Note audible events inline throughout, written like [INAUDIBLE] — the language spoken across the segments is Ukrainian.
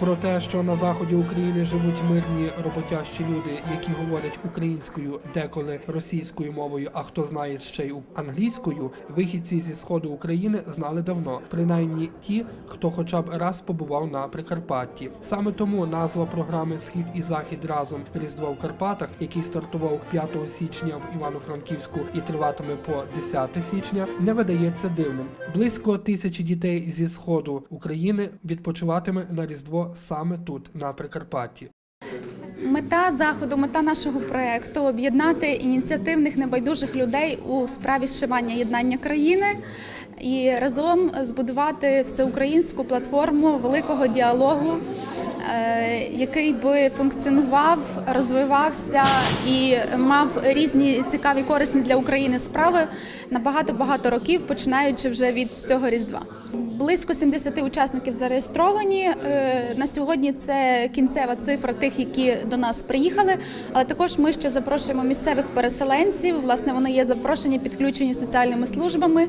Про те, що на заході України живуть мирні роботящі люди, які говорять українською, деколи російською мовою, а хто знає ще й англійською, вихідці зі сходу України знали давно, принаймні ті, хто хоча б раз побував на Прикарпатті. Саме тому назва програми Схід і Захід разом Різдво в Карпатах, який стартував 5 січня в Івано-Франківську і триватиме по 10 січня, не видається дивним. Близько тисячі дітей зі сходу України відпочиватиме на Різдво саме тут, на Прикарпатті. Мета заходу, мета нашого проекту об'єднати ініціативних небайдужих людей у справі зшивання єднання країни і разом збудувати всеукраїнську платформу великого діалогу, е, який би функціонував, розвивався і мав різні цікаві корисні для України справи на багато багато років, починаючи вже від цього різдва. Близько 70 учасників зареєстровані. Е, На сьогодні це кінцева цифра тих, які до нас приїхали. Але також ми ще запрошуємо місцевих переселенців. Власне, вони є запрошені, підключені соціальними службами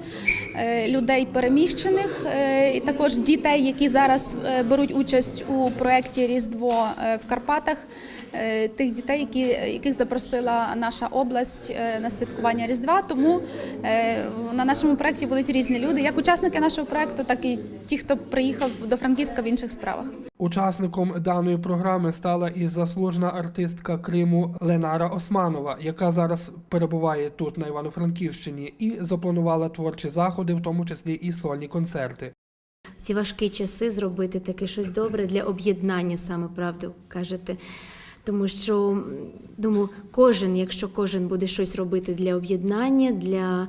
е, людей переміщених, е, і також дітей, які зараз беруть участь у проєкті Різдво в Карпатах. Тих дітей, яких запросила наша область на святкування Різдва. Тому на нашому проєкті будуть різні люди, як учасники нашого проєкту, так і ті, хто приїхав до Франківська в інших справах. Учасником даної програми стала і заслужена артистка Криму Ленара Османова, яка зараз перебуває тут на Івано-Франківщині, і запланувала творчі заходи, в тому числі і сольні концерти. в ці важкі часи зробити таке щось добре для об'єднання, саме правду кажете. Тому що думаю, кожен, якщо кожен буде щось робити для об'єднання, для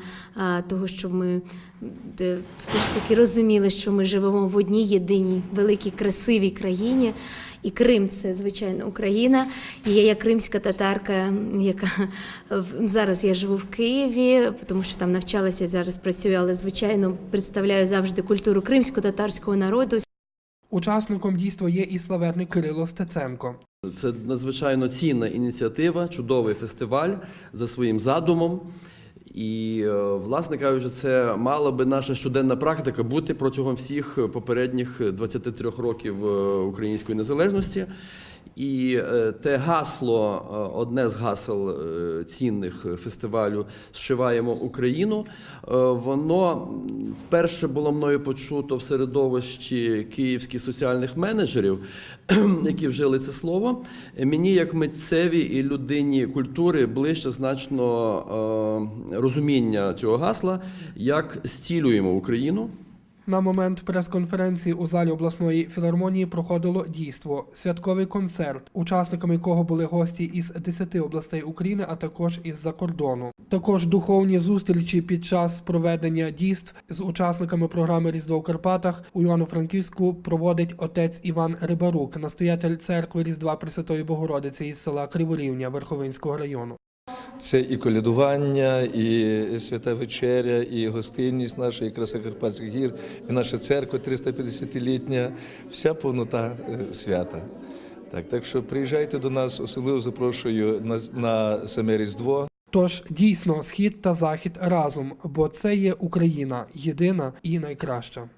того, щоб ми все ж таки розуміли, що ми живемо в одній єдиній великій красивій країні, і Крим це звичайно Україна. І я як кримська татарка, яка зараз я живу в Києві, тому що там навчалася зараз працюю, але звичайно представляю завжди культуру кримсько-татарського народу. Учасником дійства є і славетний Кирило Стеценко. Це надзвичайно цінна ініціатива, чудовий фестиваль за своїм задумом. І, е, власне кажучи, це мала би наша щоденна практика бути протягом всіх попередніх 23 років е, української незалежності. І е, те гасло, е, одне з гасел е, цінних фестивалю Зшиваємо Україну. Воно м, вперше було мною почуто в середовищі київських соціальних менеджерів, [CLEARS THROAT] які вжили це слово. Мені, як митцеві і людині культури, ближче значно розуміння цього гасла, як зцілюємо Україну. На момент прес-конференції у залі обласної філармонії проходило дійство святковий концерт, учасниками якого були гості із 10 областей України, а також із-за кордону. Також духовні зустрічі під час проведення дійств з учасниками програми Різдво в Карпатах у Івано-Франківську проводить отець Іван Рибарук, настоятель церкви Різдва Пресвятої Богородиці із села Криворівня Верховинського району. Це і колядування, і свята вечеря, і гостинність нашої краси Карпатських гір, і наша церква 350-літня, вся повнота е, свята. Так, так що приїжджайте до нас, особливо запрошую на, на саме Різдво. Тож дійсно схід та захід разом, бо це є Україна єдина і найкраща.